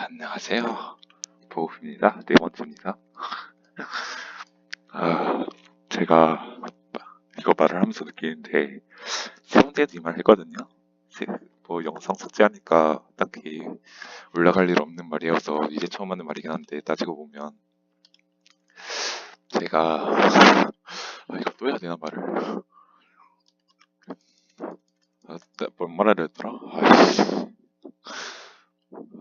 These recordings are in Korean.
안녕하세요. 보우입니다. 네 번째입니다. 아, 제가 이거 말을 하면서 느끼는데 세운데도 이말 했거든요. 세- 뭐 영상 삭제하니까 딱히 올라갈 일 없는 말이어서 이제 처음 하는 말이긴 한데 따지고 보면 제가 아, 이거 또 해야 되나 말을 아, 나- 뭔 말하려 했더라? 아이씨.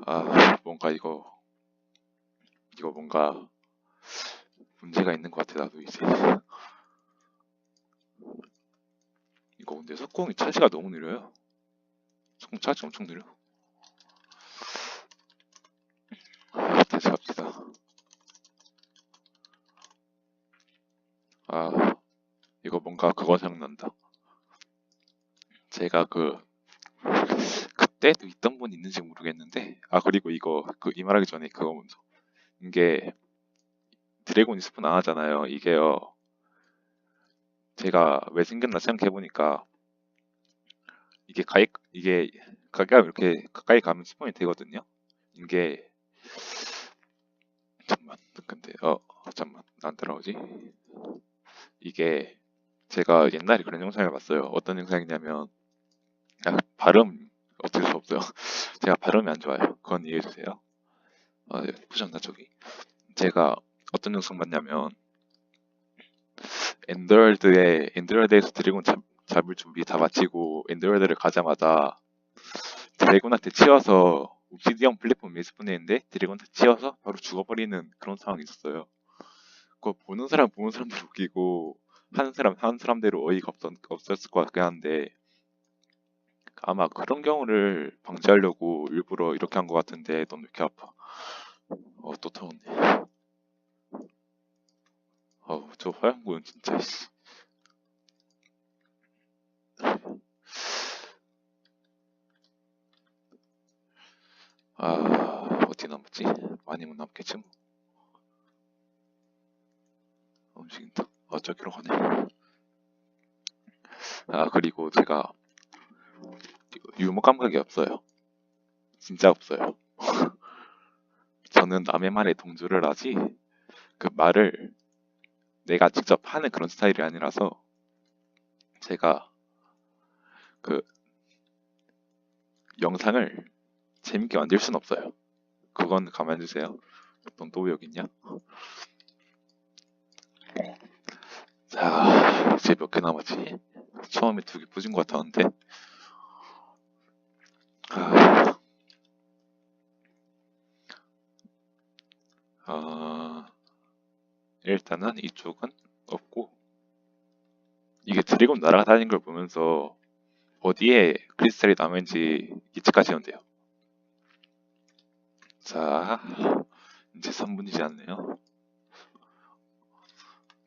아, 뭔가 이거, 이거 뭔가 문제가 있는 것 같아, 나도 이제. 이거 근데 석공이 차지가 너무 느려요. 석공 차지 엄청 느려. 아, 다시 갑시다. 아, 이거 뭔가 그거 생각난다. 제가 그, 그 때도 있던 분 있는지 모르겠는데, 아, 그리고 이거, 그, 이 말하기 전에 그거 먼저. 이게, 드래곤 이 스폰 안 하잖아요. 이게요, 제가 왜 생겼나 생각해보니까, 이게 가까이, 이게, 가까이 이렇게 가까이 가면 스폰이 되거든요. 이게, 잠만, 근데, 어, 잠만, 안 따라오지? 이게, 제가 옛날에 그런 영상을 봤어요. 어떤 영상이냐면, 아, 발음, 어쩔 수 없어요. 제가 발음이 안 좋아요. 그건 이해해 주세요. 아, 예, 부셨나 저기. 제가 어떤 영상 봤냐면 엔더월드에 엔더월드에서 드래곤 잡, 잡을 준비 다 마치고 엔더월드를 가자마자 드래곤한테 치여서 옵시디언 플랫폼 위에 스폰했는데 드래곤한테 치여서 바로 죽어버리는 그런 상황이 있었어요. 그거 보는 사람 보는 사람들 웃기고 하는 사람 하는 사람대로 어이가 없었, 없었을 것 같긴 한데 아마 그런 경우를 방지하려고 일부러 이렇게 한 것 같은데 너무 이렇게 아파. 어, 또 터졌네. 어우, 저 화양고는 진짜, 씨. 아, 어디 남았지? 많이 못 남겠지, 뭐. 움직인다. 어, 저기로 가네. 아, 그리고 제가 유머 감각이 없어요. 진짜 없어요. 저는 남의 말에 동조를 하지, 그 말을 내가 직접 하는 그런 스타일이 아니라서, 제가 그 영상을 재밌게 만들 순 없어요. 그건 가만히 주세요. 넌 또 여기 있냐? 자, 이제 몇 개 남았지? 처음에 두 개 부진 것 같았는데. 아, 일단은 이쪽은 없고, 이게 드래곤 날아다니는 걸 보면서 어디에 크리스탈이 남은지 예측하시면 돼요. 자, 이제 3분이지 않네요.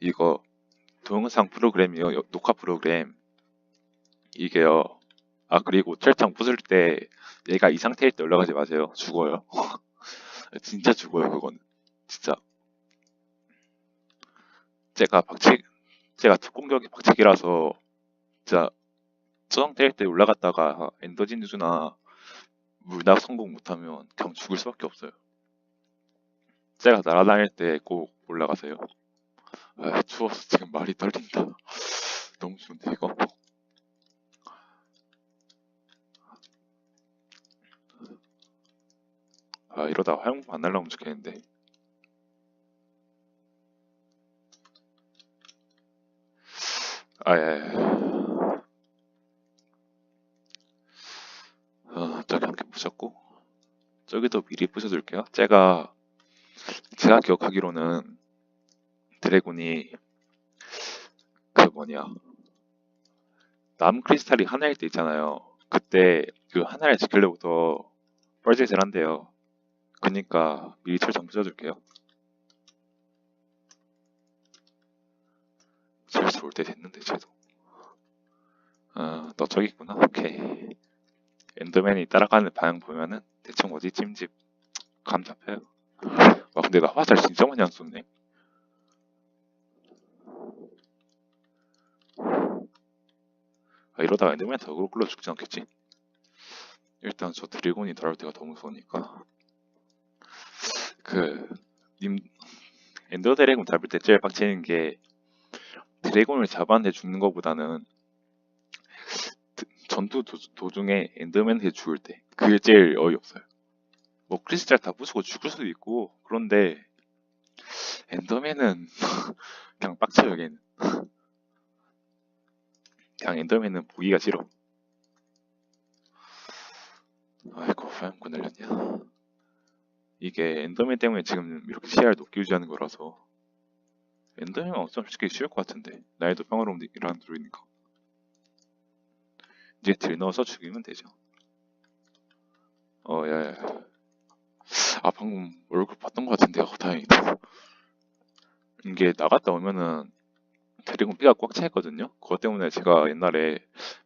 이거 동영상 프로그램이요, 여- 녹화 프로그램. 이게요. 아, 그리고 철창 부술 때 얘가 이 상태일 때 올라가지 마세요. 죽어요. 진짜 죽어요, 그거는. 진짜. 제가 박치, 제가 특공격이 박치기라서 진짜 저 상태일 때 올라갔다가 엔더진주나 물낙 성공 못하면 그냥 죽을 수밖에 없어요. 제가 날아다닐 때 꼭 올라가세요. 아, 추워서 지금 말이 떨린다. 너무 추운데 이거. 아 이러다 화영품 안 날라오면 좋겠는데. 아 예. 예. 어, 저기 한개 부셨고 저기도 미리 부셔둘게요. 제가 제가 기억하기로는 드래곤이 그 뭐냐 남 크리스탈이 하나일 때 있잖아요. 그때 그 하나를 지키려부터 뻘짓을 한대요. 그니까 미리 철장 부셔둘게요. 슬슬 올 때 됐는데 쟤도. 어, 너 저기 있구나. 오케이. 엔더맨이 따라가는 방향 보면은 대충 어디 찜집 감 잡혀요. 와 근데 나 화살 진짜 많이 안 쏘네. 아, 이러다가 엔더맨 더 굴러 죽지 않겠지? 일단 저 드래곤이 돌아올 때가 더 무서우니까 그 님 엔더 드래곤 잡을 때 제일 빡치는 게 드래곤을 잡았는데 죽는 것보다는 드- 전투 도, 도중에 엔더맨한테 죽을 때 그게 제일 어이없어요. 뭐 크리스탈 다 부수고 죽을 수도 있고 그런데 엔더맨은 그냥 빡쳐요 여기는. 그냥 엔더맨은 보기가 싫어. 아이고 화염구 날렸냐. 이게 엔더맨 때문에 지금 이렇게 시야를 높게 유지하는 거라서 엔더맨은 어쩌면 솔직히 쉬울 것 같은데 나이도 평화로움이라는 들어있니까. 이제 딜 넣어서 죽이면 되죠. 어 야야 아 방금 얼굴 봤던 것 같은데 요 다행이다. 이게 나갔다 오면은 드래곤 피가 꽉 차 있거든요? 그것 때문에 제가 옛날에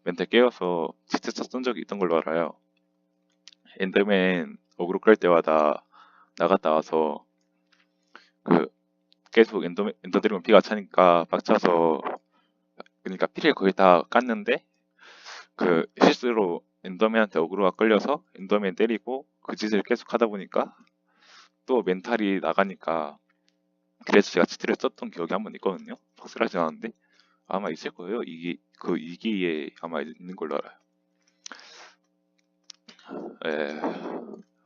멘탈 깨어서 진짜 썼던 적이 있던 걸로 알아요. 엔더맨 어그로 끌 때마다 나갔다 와서 그 계속 엔더 엔더 드래곤 피가 차니까 빡차서 그러니까 피를 거의 다 깠는데 그 실수로 엔더맨한테 어그로가 끌려서 엔더맨 때리고 그 짓을 계속 하다 보니까 또 멘탈이 나가니까 그래서 제가 치트를 썼던 기억이 한 번 있거든요. 확실하진 않은데 아마 있을 거예요. 이기 그 이기에 아마 있는 걸로 알아요. 에,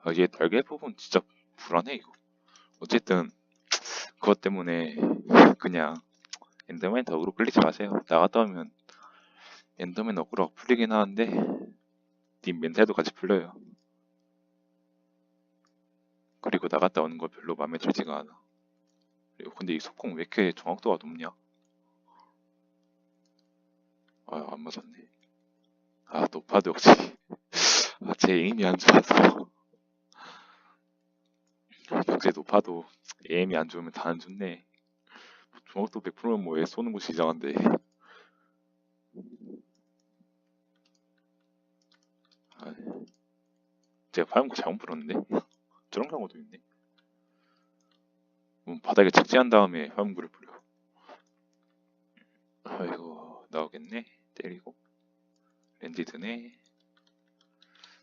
아, 얘 날개 부분 진짜 불안해 이거. 어쨌든 그것 때문에 그냥 엔더맨 어그로 끌리지 마세요. 나갔다 오면 엔더맨 어그로가 풀리긴 하는데 님 멘탈도 같이 풀려요. 그리고 나갔다 오는 거 별로 마음에 들지가 않아. 그리고 근데 이 속공 왜 이렇게 정확도가 높냐? 아, 안 맞았네. 아, 높아도 역시. 아, 제 에임이 안 좋아서. 역시 높아도 에임이 안 좋으면 다 안 좋네. 정확도 100%면 뭐에 쏘는 곳이 이상한데. 아, 제가 화염구 잘못 불었는데? 저런 경우도 있네. 음, 바닥에 착지한 다음에 화염구를 뿌려. 아이고 나오겠네. 때리고 렌지 드네.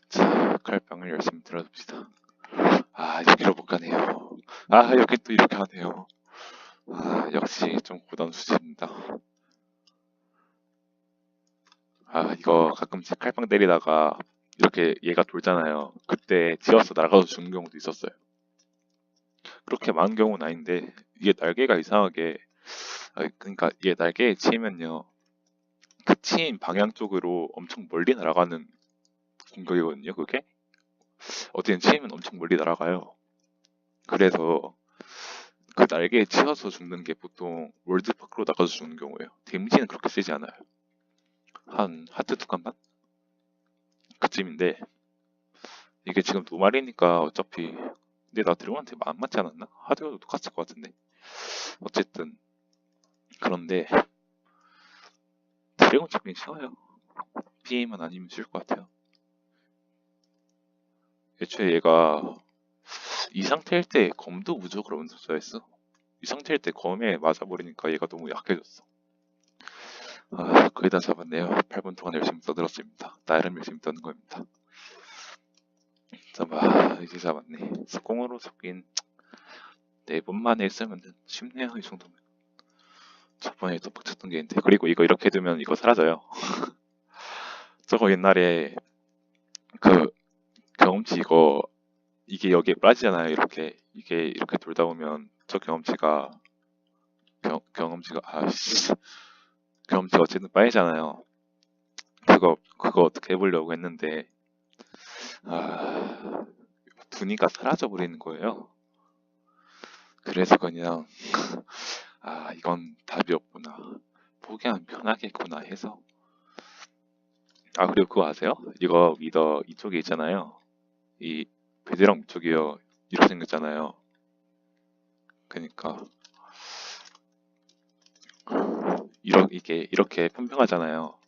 자 칼빵을 열심히 들어줍시다. 아 여기로 못 가네요. 아 여기 또 이렇게 하네요. 아 역시 좀 고단 수준입니다. 아 이거 가끔씩 칼빵 때리다가 이렇게 얘가 돌잖아요. 그때 지어서 날아가서 죽는 경우도 있었어요. 그렇게 많은 경우는 아닌데 이게 날개가 이상하게 아, 그러니까 얘 날개에 치면요 그 치인 방향 쪽으로 엄청 멀리 날아가는 공격이거든요 그게 어쨌든 치면 엄청 멀리 날아가요. 그래서 그 날개에 치여서 죽는 게 보통 월드 밖으로 나가서 죽는 경우예요. 데미지는 그렇게 세지 않아요. 한 하트 두 칸만? 그쯤인데 이게 지금 두 마리니까 어차피 근데 나 드래곤한테 안 맞지 않았나? 하드웨어도 똑같을 것 같은데. 어쨌든 그런데 드래곤 잡긴 쉬워요. PA만 아니면 쉬울 것 같아요 애초에 얘가 이 상태일 때 검도 무적으로 써야했어? 이 상태일 때 검에 맞아버리니까 얘가 너무 약해졌어. 아 거의 다 잡았네요 8분 동안 열심히 떠들었습니다. 나름 열심히 떠는 겁니다. 잠깐만 이제 잡았네. 스공으로 섞인 네 번만에 했으면 쉽네요 이 정도면 저번에 또 빡쳤던 게 있는데 그리고 이거 이렇게 두면 이거 사라져요. 저거 옛날에 그 경험치 이거 이게 여기에 빠지잖아요 이렇게. 이게 이렇게 돌다 보면 저 경험치가 경, 경험치가 아씨 경험치가 어쨌든 빠지잖아요. 그거 그거 어떻게 해보려고 했는데 아 두니가 사라져 버리는 거예요. 그래서 그냥 아 이건 답이 없구나. 포기하면 편하겠구나 해서. 아 그리고 그거 아세요? 이거 미더 이쪽에 있잖아요 이 베드랑 이쪽이요. 이렇게 생겼잖아요. 그니까 이러, 이게 이렇게 평평하잖아요.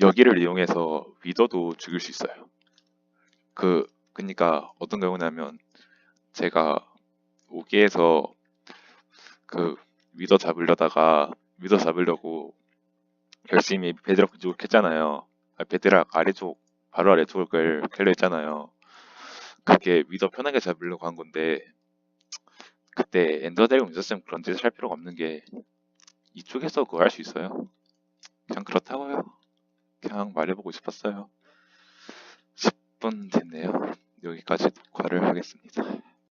여기를 이용해서 위더도 죽일 수 있어요. 그 그니까 어떤 경우냐면 제가 오기에서 그 위더 잡으려다가 위더 잡으려고 열심히 베드락 쪽을 캤잖아요. 아, 베드락 아래쪽 바로 아래쪽을 캘려 했잖아요. 그게 위더 편하게 잡으려고 한 건데 그때 엔더 드래곤 있었으면 그런 짓을 할 필요가 없는 게 이쪽에서 그거 할 수 있어요. 그냥 그렇다고요. 그냥 말해보고 싶었어요. 10분 됐네요. 여기까지 녹화를 하겠습니다.